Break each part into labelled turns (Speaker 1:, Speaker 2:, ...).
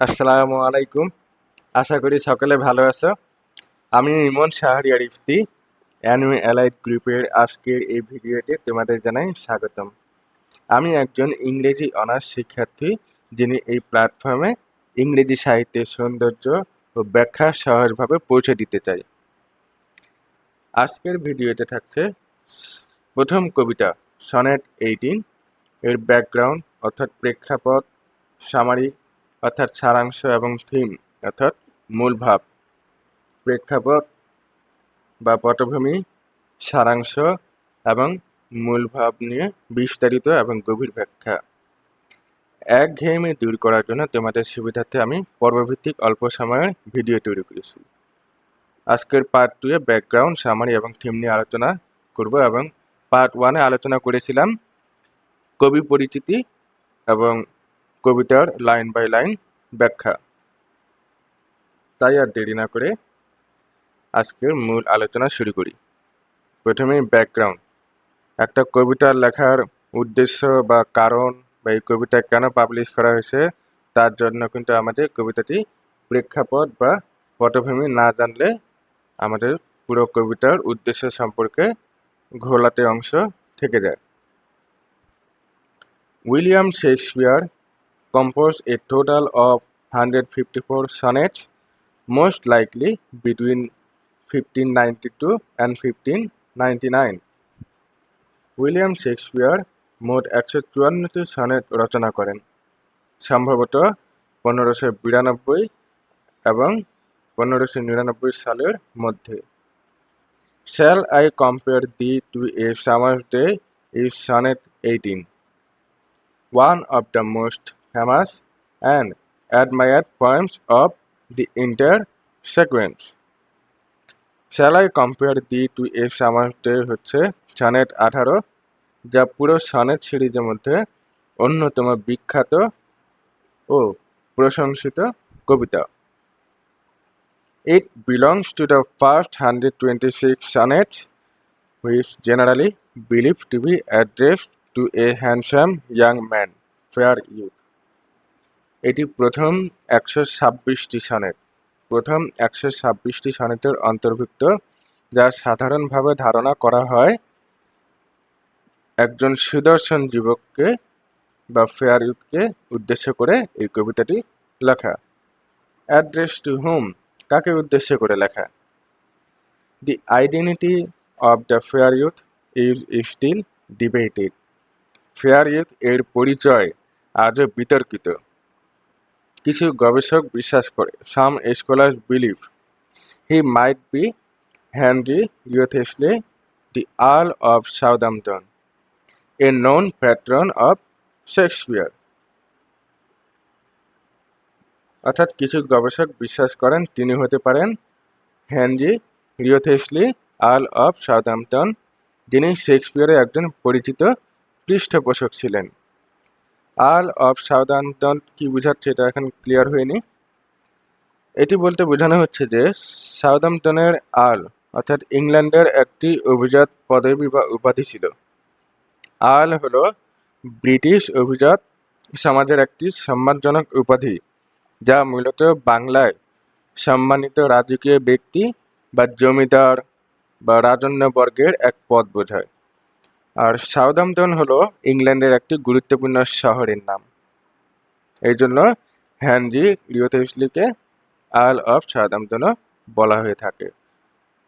Speaker 1: আসসালামু আলাইকুম। আশা করি সকলে ভালো আছো। আমি ইমন শাহরিয়ার ইফতি অ্যানুই অ্যালাইড গ্রুপের আজকের এই ভিডিওতে তোমাদের জানাই স্বাগতম। আমি একজন ইংরেজি অনার্স শিক্ষার্থী, যিনি এই প্ল্যাটফর্মে ইংরেজি সাহিত্যের সৌন্দর্য ও ব্যাখ্যা সহজভাবে পৌঁছে দিতে চাই। আজকের ভিডিওতে থাকছে প্রথম কবিতা, সনেট এইটিন, এর ব্যাকগ্রাউন্ড অর্থাৎ প্রেক্ষাপট সামারি অর্থাৎ সারাংশ এবং থিম, অর্থাৎ মূল ভাব, প্রেক্ষাপট বা পটভূমি, সারাংশ এবং মূল ভাব নিয়ে বিস্তারিত এবং গভীর ব্যাখ্যা। একঘেয়েমি দূর করার জন্য তোমাদের সুবিধার্থে আমি পর্বভিত্তিক অল্প সময়ের ভিডিও তৈরি করেছি। আজকের পার্ট টু এ ব্যাকগ্রাউন্ড সামারি এবং থিম নিয়ে আলোচনা করব এবং পার্ট ওয়ানে আলোচনা করেছিলাম কবি পরিচিতি এবং কবিতার লাইন বাই লাইন ব্যাখ্যা। তাই আর দেরি না করে আজকের মূল আলোচনা শুরু করি। প্রথমেই ব্যাকগ্রাউন্ড একটা কবিতা লেখার উদ্দেশ্য বা কারণ বা এই কবিতা কেন পাবলিশ করা হয়েছে, তার জন্য কিন্তু আমাদের কবিতাটি প্রেক্ষাপট বা পটভূমি না জানলে আমাদের পুরো কবিতার উদ্দেশ্য সম্পর্কে ঘোলাটে অংশ থেকে যায়। William Shakespeare composed a total of 154 sonnets, most likely between 1592 and 1599. William Shakespeare মোট একশো চুয়ান্নটি সনেট রচনা করেন সম্ভবত পনেরোশো বিরানব্বই এবং পনেরোশো নিরানব্বই সালের মধ্যে। Shall I compare thee to a summer's day is sonnet eighteen one of the most famous and admired poems of the entire sequence. Shall I compare thee to a Samantha হচ্ছে? সানেট আঠারো, যা পুরো সানেট সিরিজের মধ্যে অন্যতম বিখ্যাত ও প্রশংসিত কবিতা। It belongs to the first hundred twenty six sonnet which generally believe to be address to a handsome young man fair youth এটি প্রথম একশো ছাব্বিশটি সনেট। প্রথম একশো ছাব্বিশটি সনেটের অন্তর্ভুক্ত, যা সাধারণভাবে ধারণা করা হয় একজন সুদর্শন যুবককে বা ফেয়ার ইউথকে উদ্দেশ্য করে এই কবিতাটি লেখা। অ্যাড্রেস টু হোম কাকে উদ্দেশ্য করে লেখা? The identity of the fair youth is still debated. Fair youth এর পরিচয় আজও বিতর্কিত। কিছু গবেষক বিশ্বাস করে। Some scholars believe he might be Henry Wriothesley the earl of Southampton a known patron of Shakespeare অর্থাৎ কিছু গবেষক বিশ্বাস করেন তিনি হতে পারেন Henry Wriothesley earl of Southampton যিনি শেক্সপিয়ারের একজন পরিচিত পৃষ্ঠপোষক ছিলেন। আর্ল অফ সাউদাম্পটন কি বোঝাচ্ছে এটা এখন ক্লিয়ার হয়নি। এটি বলতে বোঝানো হচ্ছে যে, সাউদাম্পটনের আর্ল অর্থাৎ ইংল্যান্ডের একটি অভিজাত পদবি বা উপাধি ছিল। আর্ল হলো ব্রিটিশ অভিজাত সমাজের একটি সম্মানজনক উপাধি, যা মূলত বাংলায় সম্মানিত রাজকীয় ব্যক্তি বা জমিদার বা রাজন্যবর্গের এক পদ বোঝায়। আর সাউদাম্পটন হলো ইংল্যান্ডের একটি গুরুত্বপূর্ণ শহরের নাম। এই জন্য হ্যানরি রিওথেসলিকে আর্ল অফ সাউদাম্পটনও বলা হয়ে থাকে।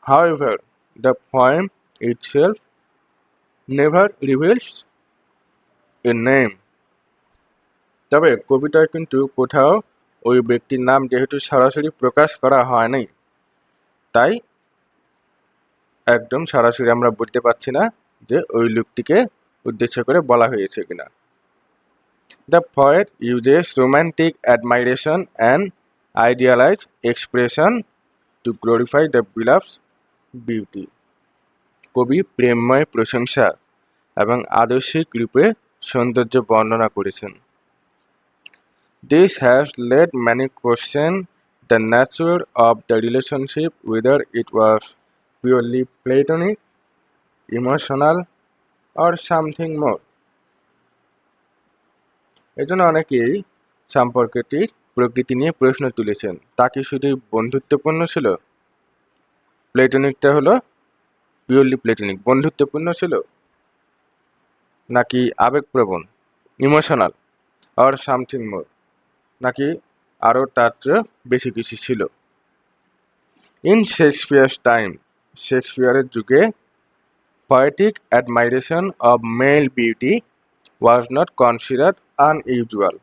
Speaker 1: However the poem itself never reveals a name তবে কবিতায় কিন্তু কোথাও ওই ব্যক্তির নাম যেহেতু সরাসরি প্রকাশ করা হয়নি, তাই একদম সরাসরি আমরা বলতে পারছি না যে ওই লোকটিকে উদ্দেশ্য করে বলা হয়েছে কিনা। The poet uses romantic admiration and idealise expression to glorify the beloved's beauty কবি প্রেমময় প্রশংসা এবং আদর্শিক রূপে সৌন্দর্য বর্ণনা করেছেন। This has led many question the nature of the relationship whether it was purely platonic emotional or something more. এজন্য অনেকেই সম্পর্কটি প্রকৃতি নিয়ে প্রশ্ন তুলেছেন। তা কি শুধু বন্ধুত্বপূর্ণ ছিল? প্লেটনিকটা হলো পিওরলি প্লেটনিক বন্ধুত্বপূর্ণ ছিল? নাকি আবেগপ্রবণ? ইমোশনাল আর সামথিং মোর? নাকি আরও তার বেশি কিছু ছিল? ইন শেক্সপিয়ার্স টাইম, শেক্সপিয়ারের যুগে poetic admiration of male beauty was not considered unusual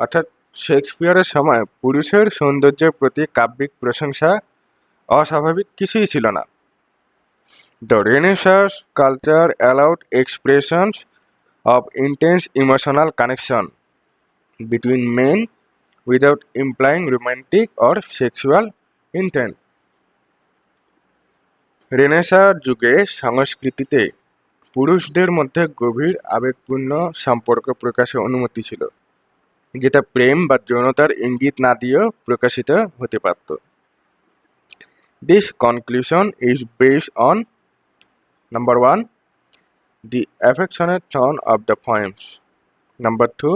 Speaker 1: অর্থাৎ শেক্সপিয়ারের সময় পুরুষের সৌন্দর্যের প্রতি কাব্যিক প্রশংসা অস্বাভাবিক কিছুই ছিল না। The renaissance culture allowed expressions of intense emotional connection between men without implying romantic or sexual intent রেনেসার যুগে সংস্কৃতিতে পুরুষদের মধ্যে গভীর আবেগপূর্ণ সম্পর্ক প্রকাশের অনুমতি ছিল যেটা প্রেম বা যৌনতার ইঙ্গিত না দিয়েও প্রকাশিত হতে পারত this conclusion is based on number one the অ্যাফেকশনের tone of the poems. Number two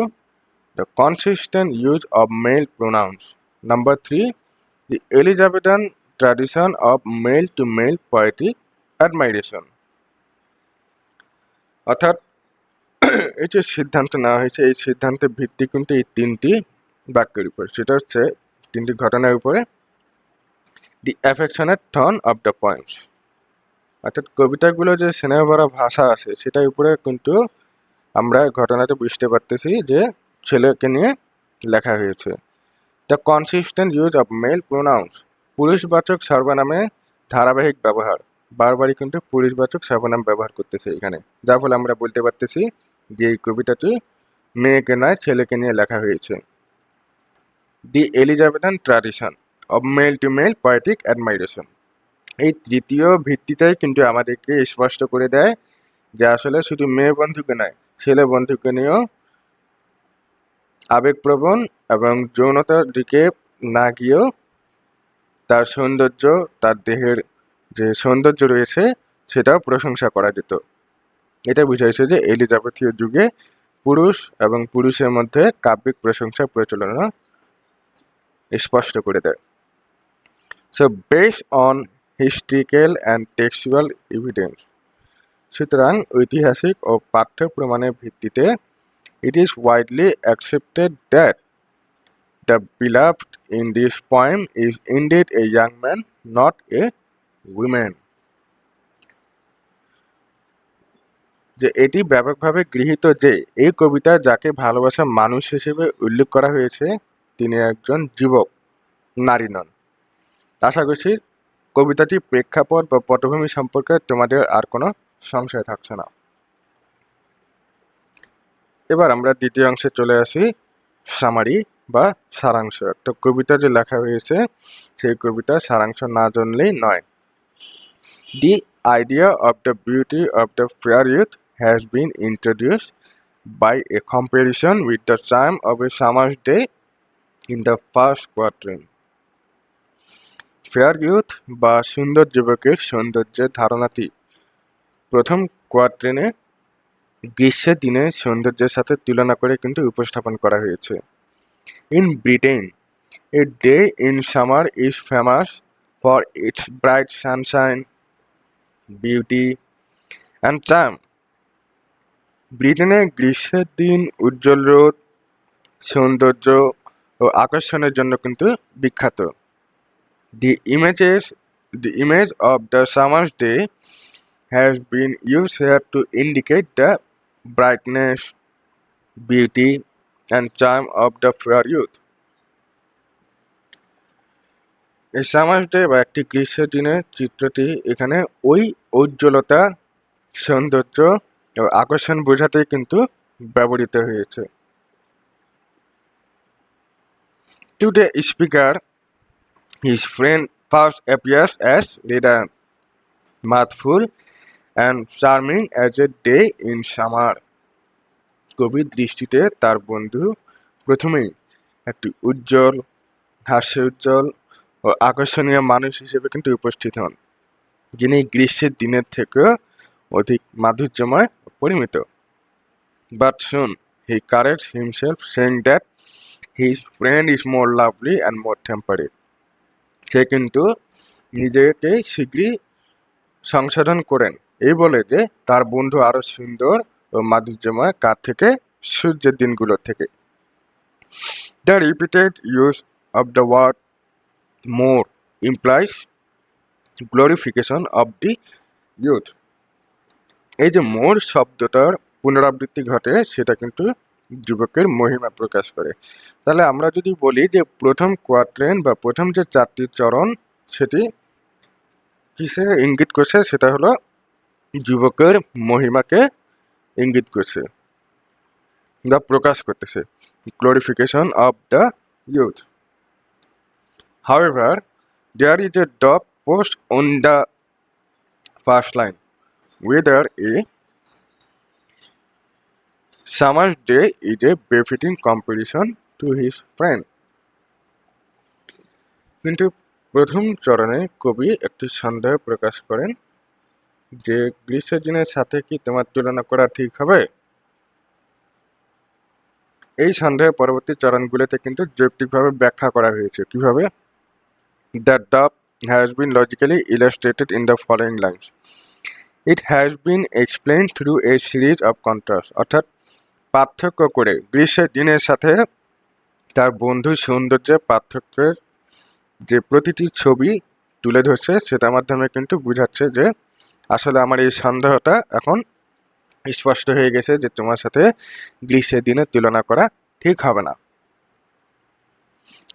Speaker 1: the consistent use of male pronouns. Number three, the Elizabethan tradition of male to male poetic admiration. অর্থাৎ, এই যে সিদ্ধান্ত নেওয়া হয়েছে, এই সিদ্ধান্তের ভিত্তি কিন্তু এই তিনটি বাক্যের উপর। সেটা হচ্ছে, তিনটি ঘটনার উপরে দি অ্যাফেকশনের টন অফ দ্য পয়েন্টস অর্থাৎ কবিতাগুলো যে স্নেহ ভরা ভাষা আছে, সেটার উপরে কিন্তু আমরা ঘটনাতে বুঝতে পারতেছি যে ছেলেকে নিয়ে লেখা হয়েছে। The consistent use of male pronouns পুরুষবাচক সর্বনামে ধারাবাহিক ব্যবহার। বারবারই কিন্তু পুরুষবাচক সর্বনাম ব্যবহার করতেছে এখানে। যার ফলে আমরা বলতে পারতেছি যে এই কবিতাটি মেয়েকে নয়, ছেলেকে নিয়ে লেখা হয়েছে। The Elizabethan tradition of male to male poetic admiration. এই তৃতীয় ভিত্তিটাই কিন্তু আমাদেরকে স্পষ্ট করে দেয় যে আসলে শুধু মেয়ে বন্ধুকে নয়, ছেলে বন্ধুকে নিয়েও আবেগপ্রবণ এবং যৌনতার দিকে না গিয়েও তার সৌন্দর্য, তার দেহের যে সৌন্দর্য রয়েছে, সেটাও প্রশংসা করা যেত। এটা বুঝাইছে যে এলিজাবেথীয় যুগে পুরুষ এবং পুরুষের মধ্যে কাব্যিক প্রশংসা প্রচলন স্পষ্ট করে দেয়। So base on historical and textual evidence সুতরাং ঐতিহাসিক ও পাঠ্য প্রমাণের ভিত্তিতে it is widely accepted that the beloved in this poem is indeed a young man not a women যে এটি ব্যাপকভাবে গৃহীত যে এই কবিতায় যাকে ভালোবাসা মানুষ হিসেবে উল্লেখ করা হয়েছে, তিনি একজন যুবক, নারী নন। আশা করছি কবিতাটি প্রেক্ষাপট বা পটভূমি সম্পর্কে তোমাদের আর কোনো সংশয় থাকছে না। এবার আমরা দ্বিতীয় অংশে চলে আসি, সামারি বা সারাংশ। একটা কবিতা যে লেখা হয়েছে, সেই কবিতা সারাংশ না জানলেই নয়। The idea of the beauty of the fair youth has been introduce by a comparison with the time of a summer's day in the first quatrain fair youth বা সুন্দর যুবকের সৌন্দর্যের ধারণাটি। প্রথম কোয়ার্ট্রেনে গ্রীষ্মের দিনে সৌন্দর্যের সাথে তুলনা করে কিন্তু উপস্থাপন করা হয়েছে। In Britain, a day in summer is famous for its bright sunshine, beauty and চাম ব্রিটেনে গ্রীষ্মের দিন উজ্জ্বল রোদ সৌন্দর্য ও আকর্ষণের জন্য কিন্তু বিখ্যাত The images, the image of the summer's day has been used here to indicate the brightness, beauty, and charm of the fair youth. এই সামার ডে বা একটি গ্রীষ্মের দিনের চিত্রটি এখানে ওই উজ্জ্বলতা সৌন্দর্য ও আকর্ষণ বোঝাতে কিন্তু ব্যবহৃত হয়েছে today speaker His friend first appears as leader, mirthful and charming as a day in summer. কবির দৃষ্টিতে তার বন্ধু প্রথমেই একটি উজ্জ্বল, হাস্য উজ্জ্বল ও আকর্ষণীয় মানুষ হিসেবে কিন্তু উপস্থিত হন, যিনি গ্রীষ্মের দিনের থেকেও অধিক মাধুর্যময় পরিমিত। But soon he corrects himself saying that his friend is more lovely and more temperate সে কিন্তু নিজেকে শীঘ্রই সংশোধন করেন। এই বলে যে, তার বন্ধু আরও সুন্দর মাধুর্যময় কার থেকে সূর্যের দিনগুলো থেকে। The repeated use of the word more implies glorification of the youth এই যে মোর শব্দটার পুনরাবৃত্তি ঘটে, সেটা কিন্তু যুবকের মহিমা প্রকাশ করে। তাহলে আমরা যদি বলি যে প্রথম কোয়াট্রেন বা প্রথম যে চারটি চরণ, সেটি কিসে ইঙ্গিত করছে? সেটা হলো যুবকের মহিমাকে ইঙ্গিত করছে বা প্রকাশ করতেছে glorification of the youth However, there is a dog post on the first line. Whether a summer's day is a befitting comparison to his friend. কিন্তু প্রথম চরণে কবি একটি সন্দেহ প্রকাশ করেন যে গ্রীষ্মের দিনের সাথে কি তোমার তুলনা করা ঠিক হবে? এই সন্দেহের পরবর্তী চরণগুলিতে কিন্তু যৌক্তিকভাবে ব্যাখ্যা করা হয়েছে। কীভাবে? That the has been logically illustrated in the following lines. It has been explained through a series of contrasts. অর্থাৎ পার্থক্য করে গ্রীষ্মের দিনের সাথে তার বন্ধু সৌন্দর্যের পার্থক্যের যে প্রতিটি ছবি তুলে ধরছে, সেটার মাধ্যমে কিন্তু বোঝাচ্ছে যে আসলে আমার এই সন্দেহটা এখন স্পষ্ট হয়ে গেছে যে তোমার সাথে গ্রীষ্মের দিনে তুলনা করা ঠিক হবে না।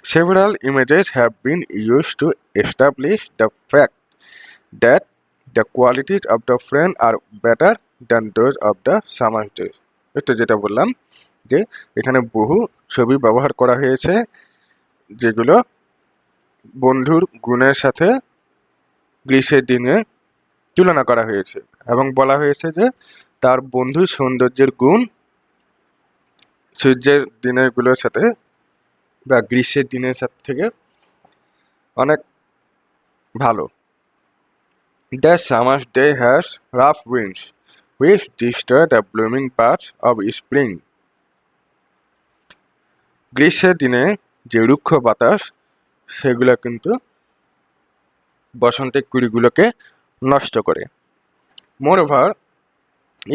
Speaker 1: Several images have been use to establish the fact that the qualities of the friend are better than those of the summer summer's এটা যেটা বললাম যে এখানে বহু ছবি ব্যবহার করা হয়েছে যেগুলো বন্ধুর গুণের সাথে গ্রীষ্মের দিনে তুলনা করা হয়েছে এবং বলা হয়েছে যে তার বন্ধু সৌন্দর্যের গুণ সূর্যের দিনেরগুলোর সাথে বা গ্রীষ্মের দিনের সাথে থেকে অনেক ভালো। The summer day has rough winds which disturb the blooming parts of spring গ্রীষ্মের দিনে যে রুক্ষ বাতাস, সেগুলো কিন্তু বসন্তের কুড়িগুলোকে নষ্ট করে। Moreover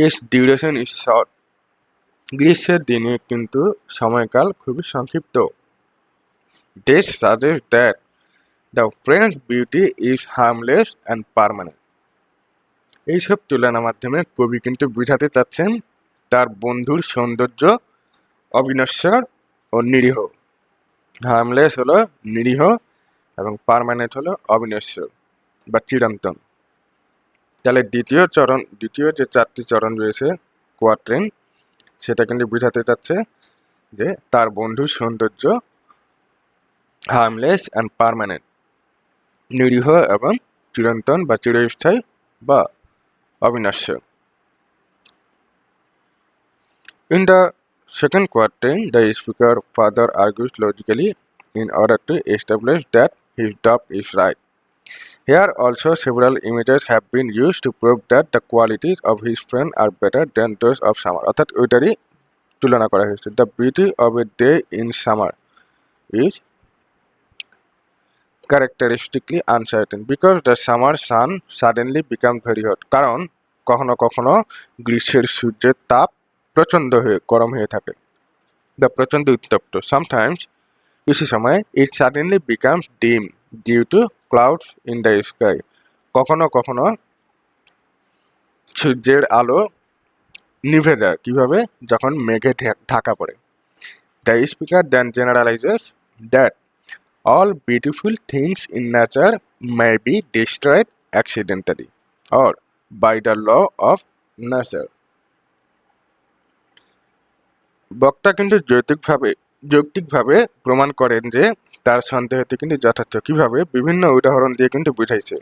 Speaker 1: its duration is short গ্রীষ্মের দিনে কিন্তু সময়কাল খুবই সংক্ষিপ্ত। This suggests that the French beauty is harmless and permanent. এইসব তুলনার মাধ্যমে কবি কিন্তু বুঝাতে চাচ্ছেন তার বন্ধুর সৌন্দর্য, অবিনশ্বর ও নিরীহ। হার্মলেস হলো নিরীহ এবং পার্মানেন্ট হলো অবিনশ্বর বা চিরন্তন। তাহলে দ্বিতীয় চরণ দ্বিতীয় যে চারটি চরণ রয়েছে কোয়াট্রেন সেটা কিন্তু বুঝাতে চাচ্ছে যে তার বন্ধুর সৌন্দর্য হার্মলেস অ্যান্ড পার্মানেন্ট নিরীহ এবং চিরন্তন বা চিরস্থায়ী বা অবিনাশ্য In the second quatrain, the speaker further argues logically in order to establish that his doubt is right. Here also several images have been used to prove that the qualities of his friend are better than those of summer. অর্থাৎ ওইটারই তুলনা করা হয়েছে the beauty of a day in summer is characteristically uncertain because the summer sun suddenly becomes very hot কারণ কখনো কখনো গ্রীষ্মের সূর্যের তাপ প্রচণ্ড হয়ে গরম হয়ে থাকে বা প্রচণ্ড উত্তপ্ত সামটাইমস কিছু সময় it suddenly becomes dim due to clouds in the sky কখনো কখনো সূর্যের আলো নিভে যায়। কীভাবে? যখন মেঘে ঢাকা পড়ে। The speaker then generalises that all beautiful things in nature may be destroyed accidentally or by the law of nature বক্তা কিন্তু যৌক্তিকভাবে যৌক্তিকভাবে প্রমাণ করেন যে তার সন্দেহটি কিন্তু যথার্থ। কীভাবে? বিভিন্ন উদাহরণ দিয়ে কিন্তু বুঝাইছে।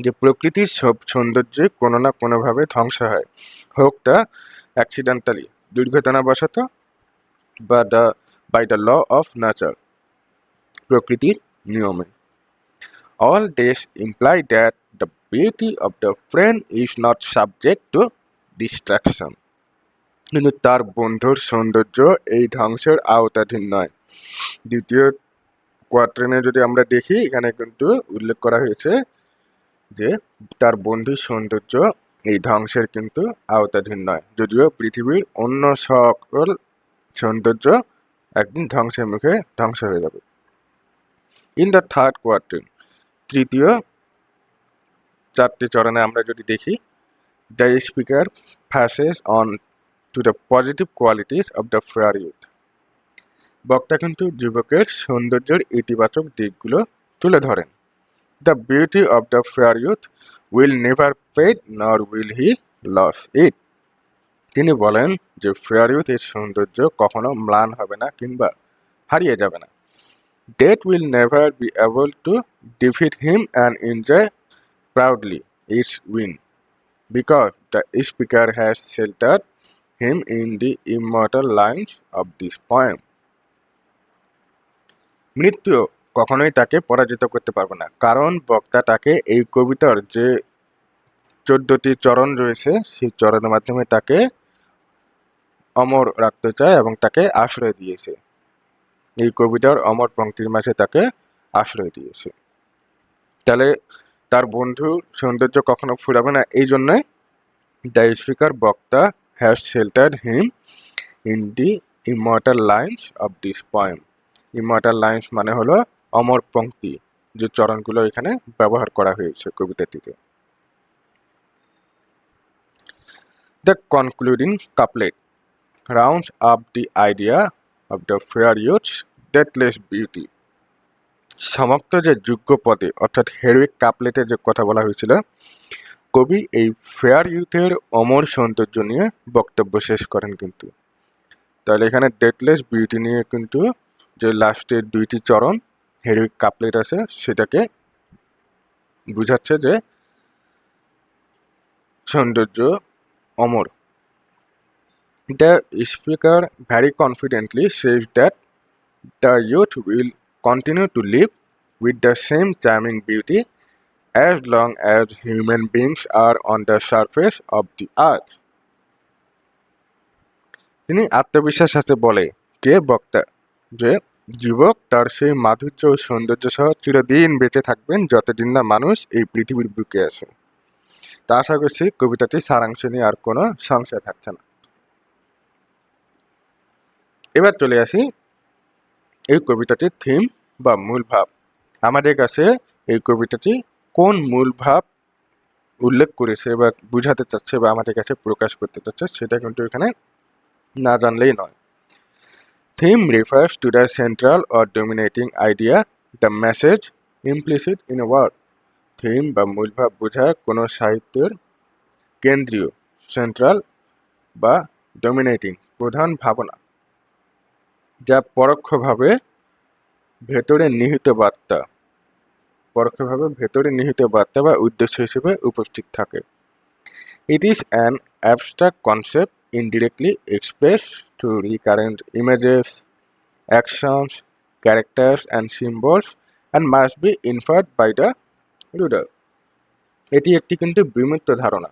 Speaker 1: যে প্রকৃতির সব সৌন্দর্য কোনো না কোনোভাবে ধ্বংস হয়। হোক তা অ্যাক্সিডেন্টালি দুর্ঘটনাবশত বা the by the law of nature প্রকৃতির নিয়মে। All this imply that the beauty of the friend is not subject to destruction কিন্তু তার বন্ধুর সৌন্দর্য এই ধ্বংসের আওতাধীন নয়। দ্বিতীয় কোয়ার্ট্রেনে যদি আমরা দেখি, এখানে কিন্তু উল্লেখ করা হয়েছে যে তার বন্ধুর সৌন্দর্য এই ধ্বংসের কিন্তু আওতাধীন নয়। যদিও পৃথিবীর অন্য সকল সৌন্দর্য একদিন ধ্বংসের মুখে ধ্বংস হয়ে যাবে। ইন দ্য থার্ড কোয়ার্ট্রেন তৃতীয় চারটি চরণে আমরা যদি দেখি the speaker focuses on to the positive qualities of the fair youth বক্তা কিন্তু যুবকের সৌন্দর্যের ইতিবাচক দিকগুলো তুলে ধরেন। The beauty of the fair youth will never fade nor will he lose it তিনি বলেন যে ফেয়ার ইউথ এর সৌন্দর্য কখনো ম্লান হবে না কিংবা হারিয়ে যাবে না। Death will never be able to defeat him and enjoy proudly its win because the speaker has sheltered him in the immortal lines of this poem. মৃত্যু কখনোই তাকে পরাজিত করতে পারবে না। কারণ বক্তা তাকে এই কবিতার যে চোদ্দটি চরণ রয়েছে, সেই চরণের মাধ্যমে তাকে অমর রাখতে চায় এবং তাকে আশ্রয় দিয়েছে। এই কবিতার অমর পঙ্ক্তির মাঝে তাকে আশ্রয় দিয়েছে। তাহলে তার বন্ধু সৌন্দর্য কখনো ফুরাবে না। এই জন্যই দ্য স্পিকার, বক্তা has shelter him in the immortal lines of this poem. Immortal lines মানে হলো অমর পঙ্ক্তি, যে চরণগুলো এখানে ব্যবহার করা হয়েছে কবিতাটিতে the concluding couplet rounds up the idea of the fair youth's deathless beauty সমাপ্ত যে যোগ্য পদে, অর্থাৎ হেরোইক কাপলেটে যে কথা বলা হয়েছিল, কবি এই ফেয়ার ইউথের অমর সৌন্দর্য নিয়ে বক্তব্য শেষ করেন কিন্তু। তাহলে এখানে ডেথলেস বিউটি নিয়ে কিন্তু যে লাস্টের দুইটি চরণ হেরোইক কাপলেট আছে, সেটাকে বুঝাচ্ছে যে সৌন্দর্য অমর the speaker very confidently says that the youth will continue to live with the same charming beauty as long as human beings are on the surface of the earth. তিনি আত্মবিশ্বাস সাথে বলে কে বক্তা যে যুবক তার সেই মাধুর্য ও সৌন্দর্য সহ চিরদিন বেঁচে থাকবেন যতদিন না মানুষ এই পৃথিবীর বুকে আছে তা আশা করছি কবিতাটি সারাংশ নিয়ে আর কোনো সংশয় থাকছে না। এবার চলে আসি এই কবিতাটির থিম বা মূল ভাব। আমাদের কাছে এই কবিতাটি কোন মূল ভাব উল্লেখ করেছে বা বুঝাতে চাচ্ছে বা আমাদের কাছে প্রকাশ করতে চাচ্ছে সেটা কিন্তু এখানে না জানলেই নয়। Theme refers to the central or dominating idea the message implicit in a word theme বা মূল ভাব বোঝায় কোনো সাহিত্যের কেন্দ্রীয় সেন্ট্রাল বা ডোমিনেটিং প্রধান ভাবনা, যা পরোক্ষভাবে ভেতরে নিহিত বার্তা, পরোক্ষভাবে ভেতরে নিহিত বার্তা বা উদ্দেশ্য হিসেবে উপস্থিত থাকে। It is an abstract concept indirectly express through recurrent images actions characters and symbols and must be inferred by the reader এটি একটি কিন্তু বিমূর্ত ধারণা।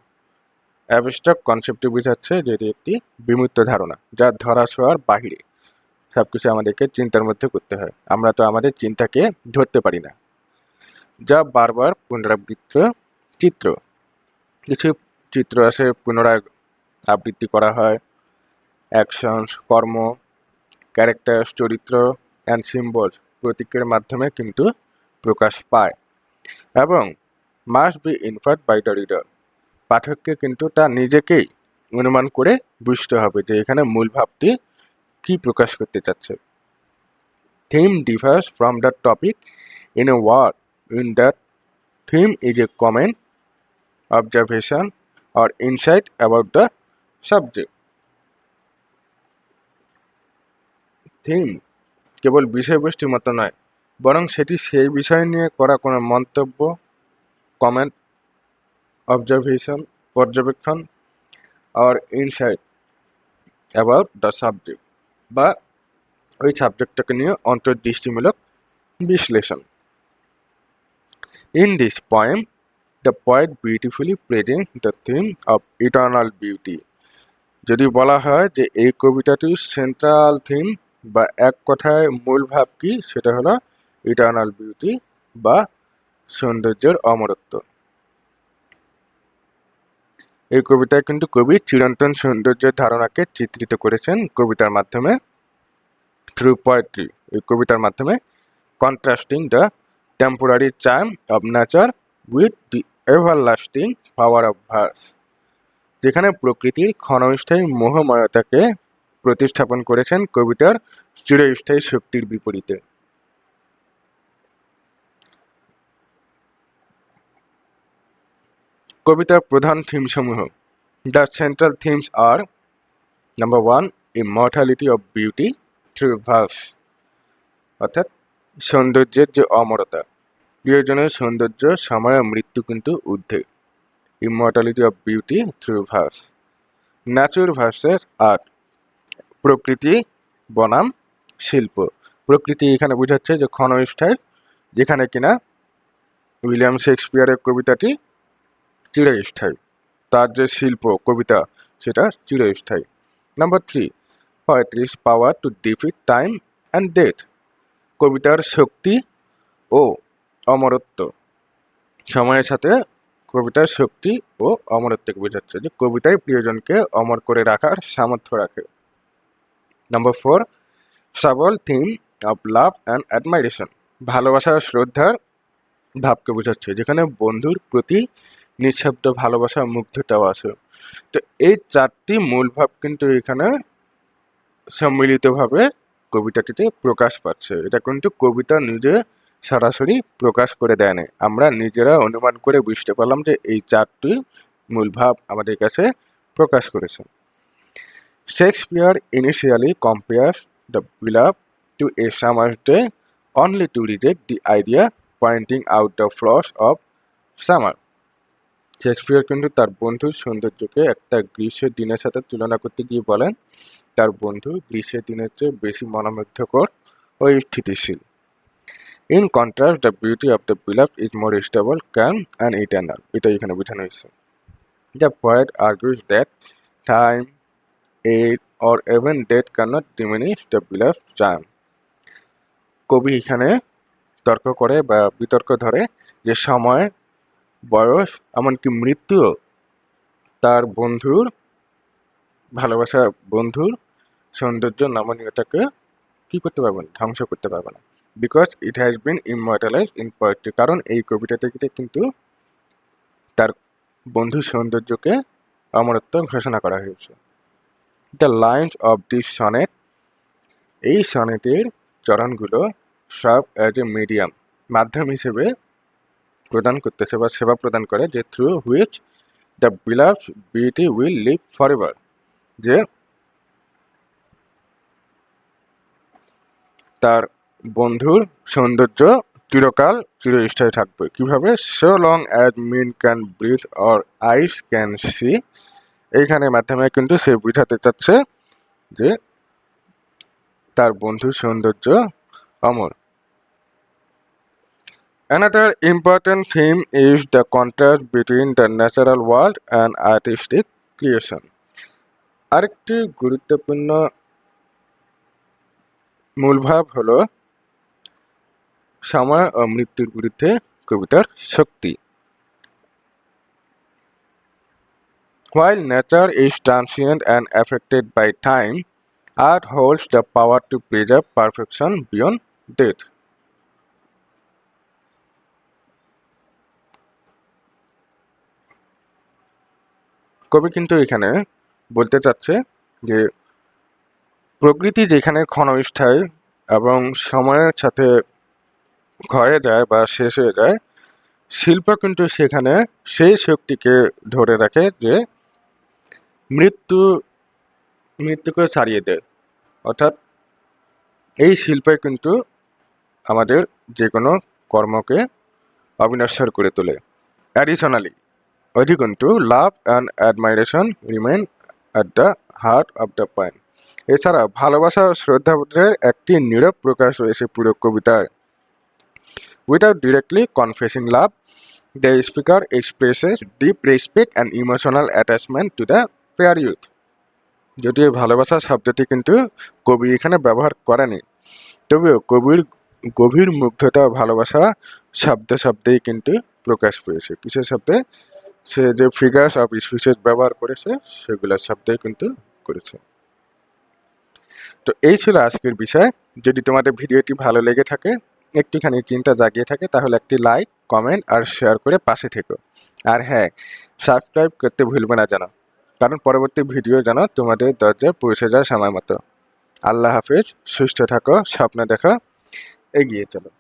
Speaker 1: অ্যাবস্ট্রাক্ট কনসেপ্টটি বোঝাচ্ছে যে এটি একটি বিমূর্ত ধারণা, যা ধরা ছোঁয়ার বাহিরে। সব কিছু আমাদেরকে চিন্তার মধ্যে করতে হয়। আমরা তো আমাদের চিন্তাকে ধরতে পারি না। যা বারবার পুনরাবৃত্ত চিত্র। কিছু চিত্র আছে পুনরায় আবৃত্তি করা হয় অ্যাকশনস কর্ম ক্যারেক্টার চরিত্র অ্যান্ড সিম্বলস প্রতীকের মাধ্যমে কিন্তু প্রকাশ পায় এবং must be inferred by the reader পাঠককে কিন্তু তা নিজেকেই অনুমান করে বুঝতে হবে যে এখানে মূল ভাবটি কি প্রকাশ করতে চাচ্ছে। Theme differs from the topic in a word in that theme is a comment observation or insight about the subject theme কেবল বিষয়বস্তুর মতো নয়, বরং সেটি সেই বিষয় নিয়ে করা কোনো মন্তব্য কমেন্ট অবজারভেশন পর্যবেক্ষণ আর ইনসাইট অ্যাবাউট দ্য সাবজেক্ট বা ওই সাবজেক্টটাকে নিয়ে অন্তর্দৃষ্টিমূলক বিশ্লেষণ। In this poem the poet beautifully present the theme of eternal beauty যদি বলা হয় যে এই কবিতাটির সেন্ট্রাল থিম বা এক কথায় মূল ভাব কি? সেটা হলো ইটার্নাল বিউটি বা সৌন্দর্যের অমরত্ব। এই কবিতায় কিন্তু কবি চিরন্তন সৌন্দর্যের ধারণাকে চিত্রিত করেছেন কবিতার মাধ্যমে থ্রু পোয়েট্রি এই কবিতার মাধ্যমে contrasting the temporary charm of nature with the everlasting power of verse যেখানে প্রকৃতির ক্ষণস্থায়ী মোহময়তাকে প্রতিস্থাপন করেছেন কবিতার চিরস্থায়ী শক্তির বিপরীতে। কবিতার প্রধান থিমসমূহ, the central themes are number one, immortality of beauty through verse অর্থাৎ সৌন্দর্যের যে অমরতা প্রিয়জনের সৌন্দর্য, সময় মৃত্যু কিন্তু ঊর্ধ্বে। Immortality of beauty through verse nature ভার্সের art প্রকৃতি, বনাম, শিল্প। প্রকৃতি এখানে বোঝাচ্ছে যে ক্ষণস্থায়ী যেখানে কিনা উইলিয়াম শেক্সপিয়ারের কবিতাটি চিরস্থায়ী। তার যে শিল্প, কবিতা, সেটা চিরস্থায়ী। নাম্বার থ্রি পঁয়ত্রিশ power to defeat time and death কবিতার শক্তি ও অমরত্ব। সময়ের সাথে কবিতার শক্তি ও অমরত্বকে বোঝাচ্ছে যে কবিতায় প্রিয়জনকে অমর করে রাখার সামর্থ্য রাখে। Number four subtle theme of love and admiration ভালোবাসা শ্রদ্ধার ভাবকে বোঝাচ্ছে, যেখানে বন্ধুর প্রতি নিঃশব্দ ভালোবাসা মুগ্ধতাও আছে। তো এই চারটি মূল ভাব কিন্তু এখানে সম্মিলিতভাবে কবিতাটিতে প্রকাশ পাচ্ছে। এটা কিন্তু কবিতা নিজে সরাসরি প্রকাশ করে দেয় না আমরা নিজেরা অনুমান করে বুঝতে পারলাম যে এই চারটি মূল ভাব আমাদের কাছে প্রকাশ করেছে। Shakespeare initially compare the beloved to a summer day only to reject the idea pointing out the flaws of summer Shakespeare কিন্তু তার বন্ধুর সৌন্দর্যকে একটা গ্রীষ্মের দিনের সাথে তুলনা করতে গিয়ে বলেন, তার বন্ধু গ্রীষ্মের দিনের চেয়ে বেশি মনোমুগ্ধকর ও স্থিতিশীল। In contrast the beauty of the beloved is more stable calm and eternal এটা এখানে বোঝানো হয়েছে। The poet argues that time age or even death cannot diminish the beloved charm কবি এখানে তর্ক করে বা বিতর্ক ধরে যে সময়, বয়স, এমনকি মৃত্যুও তার বন্ধুর, ভালোবাসা বন্ধুর সৌন্দর্য নমনীয়তাকে কি করতে পারবে না, ধ্বংস করতে পারবে না। Because it has been immortalise in poetry কারণ এই কবিতাটিতে কিন্তু তার বন্ধুর সৌন্দর্যকে অমরত্ব ঘোষণা করা হয়েছে। The lines of this sonnet. এই সনেটের চরণগুলো সব অ্যাজ এ মিডিয়াম মাধ্যম হিসেবে প্রদান করতেছে বা সেবা প্রদান করে, যে through which the beloved beauty will live for ever যে তার বন্ধুর সৌন্দর্য চিরকাল চিরস্থায়ী থাকবে। কীভাবে? So long as men can breathe or eyes can see এইখানে মাধ্যমে কিন্তু সে বুঝাতে চাচ্ছে যে তার বন্ধু সৌন্দর্য অমর। Another important theme is the contrast between the natural world and artistic creation আরেকটি গুরুত্বপূর্ণ মূলভাব হলো সময় ও মৃত্যুর বিরুদ্ধে কবিতার শক্তি। While nature is transient and affected by time, art holds the power to preserve perfection beyond death. কবি কিন্তু এখানে বলতে চাচ্ছে যে প্রকৃতি যেখানে ক্ষণস্থায়ী এবং সময়ের সাথে ক্ষয়ে যায় বা শেষ হয়ে যায় শিল্প কিন্তু সেখানে সেই শক্তিকে ধরে রাখে যে মৃত্যু মৃত্যুকে ছাড়িয়ে দেয়। অর্থাৎ এই শিল্পে কিন্তু আমাদের যে কোনো কর্মকে অবিনশ্বর করে তোলে। অ্যাডিশনালি অধিকন্তু love and admiration remain at the heart of the poem এছাড়া ভালোবাসা ও শ্রদ্ধাবোধের একটি নীরব প্রকাশ রয়েছে পুরো কবিতায়। Without directly confessing love the speaker expresses deep respect and emotional attachment to the fair youth. যদিও ভালোবাসা শব্দটি কিন্তু কবি এখানে ব্যবহার করেনি তবেও কবির গভীর মুগ্ধতা ভালোবাসা শব্দে শব্দেই কিন্তু প্রকাশ পেয়েছে। কিসের শব্দে? সে যে ফিগার্স অফ স্পিচেস ব্যবহার করেছে, সেগুলোর শব্দেই কিন্তু করেছে। তো এই ছিল আজকের বিষয়। যদি তোমাদের ভিডিওটি ভালো লেগে থাকে, একটুখানি চিন্তা জাগিয়ে থাকে, তাহলে একটি লাইক কমেন্ট আর শেয়ার করে পাশে থেকো। আর হ্যাঁ সাবস্ক্রাইব করতে ভুলবে না যেন। কারণ পরবর্তী ভিডিও যেন তোমাদের দরজায় পৌঁছে যায় সময় মতো। আল্লাহ হাফিজ, সুস্থ থাকো, স্বপ্ন দেখো, এগিয়ে চলো।